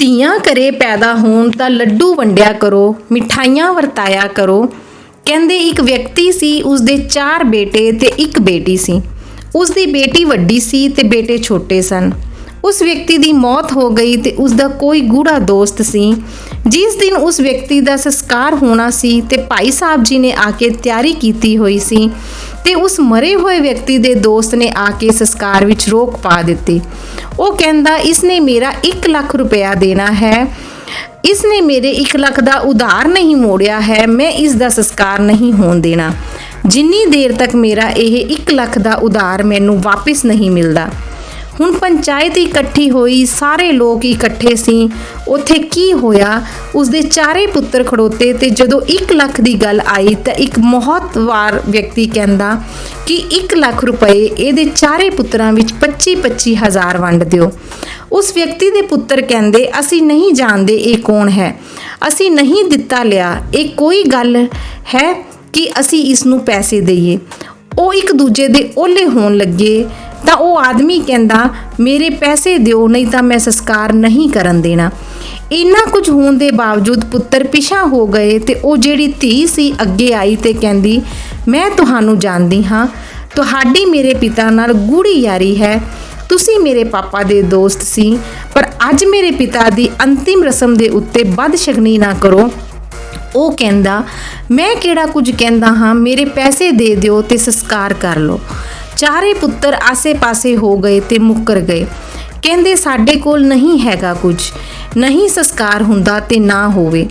ਧੀਆਂ ਘਰੇ ਪੈਦਾ ਹੋਣ ਤਾਂ ਲੱਡੂ ਵੰਡਿਆ ਕਰੋ, ਮਿਠਾਈਆਂ ਵਰਤਾਇਆ ਕਰੋ। ਕਹਿੰਦੇ ਇੱਕ ਵਿਅਕਤੀ ਸੀ, ਉਸਦੇ ਚਾਰ ਬੇਟੇ ਤੇ ਇੱਕ ਬੇਟੀ ਸੀ। ਉਸਦੀ ਬੇਟੀ ਵੱਡੀ ਸੀ ਤੇ ਬੇਟੇ ਛੋਟੇ ਸਨ। ਉਸ ਵਿਅਕਤੀ ਦੀ ਮੌਤ ਹੋ ਗਈ ਤੇ ਉਸ ਦਾ ਕੋਈ ਗੂੜਾ ਦੋਸਤ ਸੀ। ਜਿਸ ਦਿਨ ਉਸ ਵਿਅਕਤੀ ਦਾ ਸੰਸਕਾਰ ਹੋਣਾ ਸੀ ਤੇ ਭਾਈ ਸਾਹਿਬ ਜੀ ਨੇ ਆ ਕੇ ਤਿਆਰੀ ਕੀਤੀ ਹੋਈ ਸੀ ਤੇ ਉਸ ਮਰੇ ਹੋਏ ਵਿਅਕਤੀ ਦੇ ਦੋਸਤ ਨੇ ਆ ਕੇ ਸੰਸਕਾਰ ਵਿੱਚ ਰੋਕ ਪਾ ਦਿੱਤੀ। ਉਹ ਕਹਿੰਦਾ, ਇਸਨੇ ਮੇਰਾ 1 ਲੱਖ ਰੁਪਇਆ ਦੇਣਾ ਹੈ। ਇਸਨੇ ਮੇਰੇ 1 ਲੱਖ ਦਾ ਉਧਾਰ ਨਹੀਂ ਮੋੜਿਆ ਹੈ। ਮੈਂ ਇਸ ਦਾ ਸੰਸਕਾਰ ਨਹੀਂ ਹੋਣ ਦੇਣਾ। ਜਿੰਨੀ ਦੇਰ ਤੱਕ ਮੇਰਾ ਇਹ 1 ਲੱਖ ਦਾ ਉਧਾਰ ਮੈਨੂੰ ਵਾਪਸ ਨਹੀਂ ਮਿਲਦਾ ਹੁਣ ਪੰਚਾਇਤ ਇਕੱਠੀ ਹੋਈ, ਸਾਰੇ ਲੋਕ ਇਕੱਠੇ ਸੀ। ਉੱਥੇ ਕੀ ਹੋਇਆ? ਉਸਦੇ ਚਾਰੇ ਪੁੱਤਰ ਖੜੋਤੇ ਤੇ ਜਦੋਂ 1 ਲੱਖ ਦੀ ਗੱਲ ਆਈ ਤਾਂ ਇੱਕ ਮਹਤਵਾਰ ਵਿਅਕਤੀ ਕਹਿੰਦਾ ਕਿ 1 ਲੱਖ ਰੁਪਏ ਇਹਦੇ ਚਾਰੇ ਪੁੱਤਰਾਂ ਵਿੱਚ 25 25 ਹਜ਼ਾਰ ਵੰਡ ਦਿਓ। ਉਸ ਵਿਅਕਤੀ ਦੇ ਪੁੱਤਰ ਕਹਿੰਦੇ, ਅਸੀਂ ਨਹੀਂ ਜਾਣਦੇ ਇਹ ਕੌਣ ਹੈ। ਅਸੀਂ ਨਹੀਂ ਦਿੱਤਾ ਲਿਆ। ਇਹ ਕੋਈ ਗੱਲ ਹੈ ਕਿ ਅਸੀਂ ਇਸ ਨੂੰ ਪੈਸੇ ਦਈਏ? ਉਹ ਇੱਕ ਦੂਜੇ ਦੇ ਓਲੇ ਹੋਣ ਲੱਗੇ। ਤਾਂ ਉਹ ਆਦਮੀ ਕਹਿੰਦਾ, ਮੇਰੇ ਪੈਸੇ ਦਿਓ, ਨਹੀਂ ਤਾਂ ਮੈਂ ਸੰਸਕਾਰ ਨਹੀਂ ਕਰਨ ਦੇਣਾ। ਇੰਨਾ ਕੁਝ ਹੋਣ ਦੇ ਬਾਵਜੂਦ ਪੁੱਤਰ ਪਿਛਾ ਹੋ ਗਏ ਤੇ ਉਹ ਜਿਹੜੀ ਧੀ ਸੀ ਅੱਗੇ ਆਈ ਤੇ ਕਹਿੰਦੀ, ਮੈਂ ਤੁਹਾਨੂੰ ਜਾਣਦੀ ਹਾਂ, ਤੁਹਾਡੀ ਮੇਰੇ ਪਿਤਾ ਨਾਲ ਗੂੜੀ ਯਾਰੀ ਹੈ। ਤੁਸੀਂ ਮੇਰੇ ਪਾਪਾ ਦੇ ਦੋਸਤ ਸੀ, ਪਰ ਅੱਜ ਮੇਰੇ ਪਿਤਾ ਦੀ ਅੰਤਿਮ ਰਸਮ ਦੇ ਉੱਤੇ ਬਦਸ਼ਗਨੀ ਨਾ ਕਰੋ। ਉਹ ਕਹਿੰਦਾ, ਮੈਂ ਕਿਹੜਾ ਕੁਝ ਕਹਿੰਦਾ ਹਾਂ, ਮੇਰੇ ਪੈਸੇ ਦੇ ਦਿਓ ਤੇ ਸੰਸਕਾਰ ਕਰ ਲਓ। ਚਾਰੇ ਪੁੱਤਰ ਆਸੇ-ਪਾਸੇ ਹੋ ਗਏ ਤੇ ਮੁੱਕਰ ਗਏ। ਕਹਿੰਦੇ, ਸਾਡੇ ਕੋਲ ਨਹੀਂ ਹੈਗਾ ਕੁਝ। ਨਹੀਂ ਸੰਸਕਾਰ ਹੁੰਦਾ ਤੇ ਨਾ ਹੋਵੇ।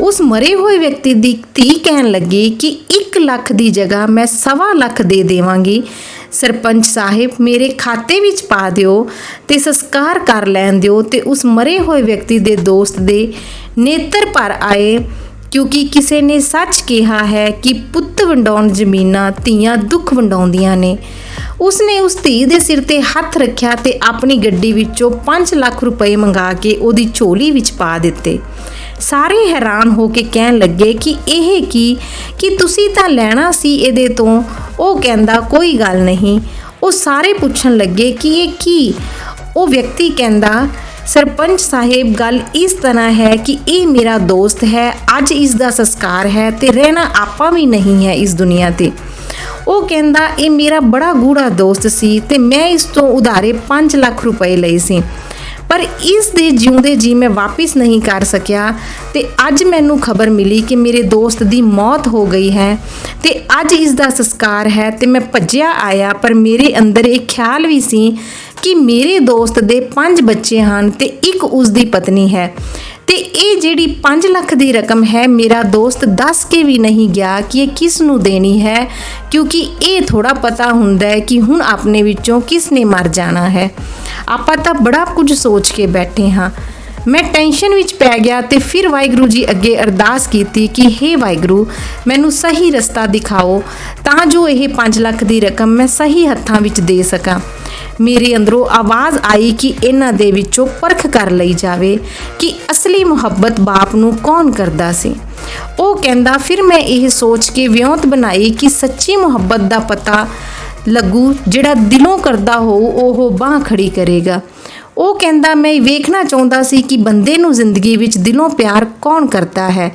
ਉਸ ਮਰੇ ਹੋਏ ਵਿਅਕਤੀ ਦੀ ਧੀ ਕਹਿਣ ਲੱਗੀ ਕਿ 1 ਲੱਖ ਦੀ ਜਗ੍ਹਾ ਮੈਂ ਸਵਾ ਲੱਖ ਦੇ ਦੇਵਾਂਗੀ। ਸਰਪੰਚ ਸਾਹਿਬ, ਮੇਰੇ ਖਾਤੇ ਵਿੱਚ ਪਾ ਦਿਓ ਤੇ ਸੰਸਕਾਰ ਕਰ ਲੈਣ ਦਿਓ ਤੇ ਉਸ ਮਰੇ ਹੋਏ ਵਿਅਕਤੀ ਦੇ ਦੋਸਤ ਦੇ ਨੇਤਰ ਭਰ ਆਏ, ਕਿਉਂਕਿ ਕਿਸੇ ਨੇ ਸੱਚ ਕਿਹਾ ਹੈ ਕਿ ਪੁੱਤ ਵੰਡਾਉਣ ਜ਼ਮੀਨਾਂ ਧੀਆਂ ਦੁੱਖ ਵੰਡਾਉਂਦੀਆਂ ਨੇ। ਉਸਨੇ ਉਸ ਧੀ ਦੇ ਸਿਰ ਤੇ ਹੱਥ ਰੱਖਿਆ ਤੇ ਆਪਣੀ ਗੱਡੀ ਵਿੱਚੋਂ 5 ਲੱਖ ਰੁਪਏ ਮੰਗਾ ਕੇ ਉਹਦੀ ਝੋਲੀ ਵਿੱਚ ਪਾ ਦਿੱਤੇ। ਸਾਰੇ ਹੈਰਾਨ ਹੋ ਕੇ ਕਹਿਣ ਲੱਗੇ ਕਿ ਇਹ ਕੀ? ਕਿ ਤੁਸੀਂ ਤਾਂ ਲੈਣਾ ਸੀ ਇਹਦੇ ਤੋਂ। ਉਹ ਕਹਿੰਦਾ, ਕੋਈ ਗੱਲ ਨਹੀਂ। ਉਹ ਸਾਰੇ ਪੁੱਛਣ ਲੱਗੇ ਕਿ ਇਹ ਕੀ? ਉਹ ਵਿਅਕਤੀ ਕਹਿੰਦਾ, ਸਰਪੰਚ ਸਾਹਿਬ, ਗੱਲ ਇਸ ਤਰ੍ਹਾਂ ਹੈ ਕਿ ਇਹ ਮੇਰਾ ਦੋਸਤ ਹੈ। ਅੱਜ ਇਸ ਦਾ ਸੰਸਕਾਰ ਹੈ ਤੇ ਰਹਿਣਾ ਆਪਾਂ ਵੀ ਨਹੀਂ ਹੈ ਇਸ ਦੁਨੀਆ ਤੇ। ਉਹ ਕਹਿੰਦਾ, ਇਹ ਮੇਰਾ ਬੜਾ ਗੂੜਾ ਦੋਸਤ ਸੀ ਤੇ ਮੈਂ ਇਸ ਤੋਂ ਉਧਾਰੇ 5 ਲੱਖ ਰੁਪਏ ਲਏ ਸੀ। ਪਰ ਇਸ ਦੇ ਜਿਉਂਦੇ ਜੀ ਮੈਂ ਵਾਪਿਸ ਨਹੀਂ ਕਰ ਸਕਿਆ ਤੇ ਅੱਜ ਮੈਨੂੰ ਖਬਰ ਮਿਲੀ ਕਿ ਮੇਰੇ ਦੋਸਤ ਦੀ ਮੌਤ ਹੋ ਗਈ ਹੈ ਤੇ ਅੱਜ ਇਸ ਦਾ ਸੰਸਕਾਰ ਹੈ ਤੇ ਮੈਂ ਭੱਜਿਆ ਆਇਆ, ਪਰ ਮੇਰੇ ਅੰਦਰ ਇਹ ਖਿਆਲ ਵੀ ਸੀ ਕਿ ਮੇਰੇ ਦੋਸਤ ਦੇ ਪੰਜ ਬੱਚੇ ਹਨ ਤੇ ਇੱਕ ਉਸ ਦੀ ਪਤਨੀ ਹੈ। ਤੇ ਇਹ ਜਿਹੜੀ 5 ਲੱਖ ਦੀ ਰਕਮ ਹੈ, ਮੇਰਾ ਦੋਸਤ ਦੱਸ ਕੇ ਵੀ ਨਹੀਂ ਗਿਆ ਕਿ ਇਹ ਕਿਸ ਨੂੰ ਦੇਣੀ ਹੈ, ਕਿਉਂਕਿ ਇਹ ਥੋੜਾ ਪਤਾ ਹੁੰਦਾ ਹੈ ਕਿ ਹੁਣ ਆਪਣੇ ਵਿੱਚੋਂ ਕਿਸ ਨੇ ਮਰ ਜਾਣਾ ਹੈ। ਆਪਾਂ ਤਾਂ ਬੜਾ ਕੁਝ ਸੋਚ ਕੇ ਬੈਠੇ ਹਾਂ। ਮੈਂ ਟੈਨਸ਼ਨ ਵਿੱਚ ਪੈ ਗਿਆ ਤੇ ਫਿਰ ਵਾਹਿਗੁਰੂ ਜੀ ਅੱਗੇ ਅਰਦਾਸ ਕੀਤੀ ਕਿ हे ਵਾਹਿਗੁਰੂ, ਮੈਨੂੰ ਸਹੀ ਰਸਤਾ ਦਿਖਾਓ, ਤਾਂ ਜੋ ਇਹ 5 ਲੱਖ ਦੀ ਰਕਮ ਮੈਂ ਸਹੀ ਹੱਥਾਂ ਵਿੱਚ ਦੇ ਸਕਾਂ। ਮੇਰੇ ਅੰਦਰੋਂ ਆਵਾਜ਼ ਆਈ ਕਿ ਇਹਨਾਂ ਦੇ ਵਿੱਚੋਂ ਪਰਖ ਕਰ ਲਈ ਜਾਵੇ ਕਿ ਅਸਲੀ ਮੁਹੱਬਤ ਬਾਪ ਨੂੰ ਕੌਣ ਕਰਦਾ ਸੀ। ਉਹ ਕਹਿੰਦਾ, ਫਿਰ ਮੈਂ ਇਹ ਸੋਚ ਕੇ ਵਿਉਂਤ ਬਣਾਈ ਕਿ ਸੱਚੀ ਮੁਹੱਬਤ ਦਾ ਪਤਾ ਲੱਗੂ, ਜਿਹੜਾ ਦਿਲੋਂ ਕਰਦਾ ਹੋਊ ਉਹ ਬਾਹ ਖੜੀ ਕਰੇਗਾ। ਉਹ ਕਹਿੰਦਾ, ਮੈਂ ਵੇਖਣਾ ਚਾਹੁੰਦਾ ਸੀ ਕਿ ਬੰਦੇ ਨੂੰ ਜ਼ਿੰਦਗੀ ਵਿੱਚ ਦਿਲੋਂ ਪਿਆਰ ਕੌਣ ਕਰਦਾ ਹੈ?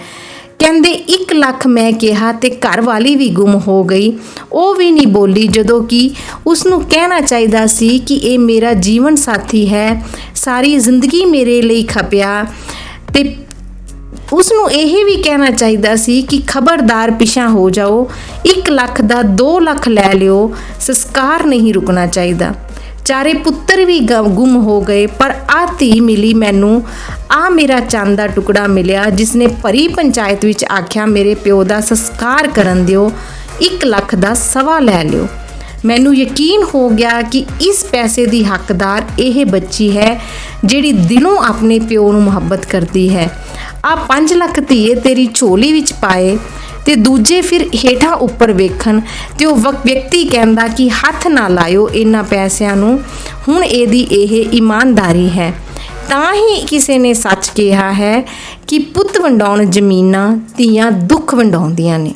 ਕਹਿੰਦੇ 1 ਲੱਖ ਮੈਂ ਕਿਹਾ ਤੇ ਘਰ ਵਾਲੀ ਵੀ ਗੁੰਮ ਹੋ ਗਈ। ਉਹ ਵੀ ਨਹੀਂ ਬੋਲੀ ਜਦੋਂ ਕਿ ਉਸ ਨੂੰ ਕਹਿਣਾ ਚਾਹੀਦਾ ਸੀ ਕਿ ਇਹ ਮੇਰਾ ਜੀਵਨ ਸਾਥੀ ਹੈ। ਸਾਰੀ ਜ਼ਿੰਦਗੀ ਮੇਰੇ ਲਈ ਖਪਿਆ। ਤੇ ਉਸ ਨੂੰ ਇਹ ਵੀ ਕਹਿਣਾ ਚਾਹੀਦਾ ਸੀ ਕਿ ਖਬਰਦਾਰ ਪਿਛਾ ਹੋ ਜਾਓ। 1 ਲੱਖ ਦਾ 2 ਲੱਖ ਲੈ ਲਿਓ। ਸੰਸਕਾਰ ਨਹੀਂ ਰੁਕਣਾ ਚਾਹੀਦਾ। ਚਾਰੇ ਪੁੱਤਰ ਵੀ ਗੁੰਮ ਹੋ ਗਏ, ਪਰ ਆ ਧੀ ਮਿਲੀ ਮੈਨੂੰ। ਆ ਮੇਰਾ ਚੰਦ ਦਾ ਟੁਕੜਾ ਮਿਲਿਆ ਜਿਸ ਨੇ ਭਰੀ ਪੰਚਾਇਤ ਵਿੱਚ ਆਖਿਆ, ਮੇਰੇ ਪਿਓ ਦਾ ਸੰਸਕਾਰ ਕਰਨ ਦਿਓ 1 ਲੱਖ ਦਾ ਸਵਾ ਲੈ ਲਿਓ। ਮੈਨੂੰ ਯਕੀਨ ਹੋ ਗਿਆ ਕਿ ਇਸ ਪੈਸੇ ਦੀ ਹੱਕਦਾਰ ਇਹ ਬੱਚੀ ਹੈ, ਜਿਹੜੀ ਦਿਲੋਂ ਆਪਣੇ ਪਿਓ ਨੂੰ ਮੁਹੱਬਤ ਕਰਦੀ ਹੈ। ਆ 5 ਲੱਖ ਧੀਏ ਤੇਰੀ ਝੋਲੀ ਵਿੱਚ ਪਾਏ ਤੇ ਦੂਜੇ ਫਿਰ ਹੇਠਾਂ ਉੱਪਰ ਵੇਖਣ ਤੇ ਉਹ ਵਕ- ਵਿਅਕਤੀ ਕਹਿੰਦਾ ਕਿ ਹੱਥ ਨਾ ਲਾਇਓ ਇਹਨਾਂ ਪੈਸਿਆਂ ਨੂੰ। ਹੁਣ ਇਹਦੀ ਇਹ ਇਮਾਨਦਾਰੀ ਹੈ। ਤਾਂ ਹੀ ਕਿਸੇ ਨੇ ਸੱਚ ਕਿਹਾ ਹੈ ਕਿ ਪੁੱਤ ਵੰਡਾਉਣ ਜ਼ਮੀਨਾਂ ਧੀਆਂ ਦੁੱਖ ਵੰਡਾਉਂਦੀਆਂ ਨੇ।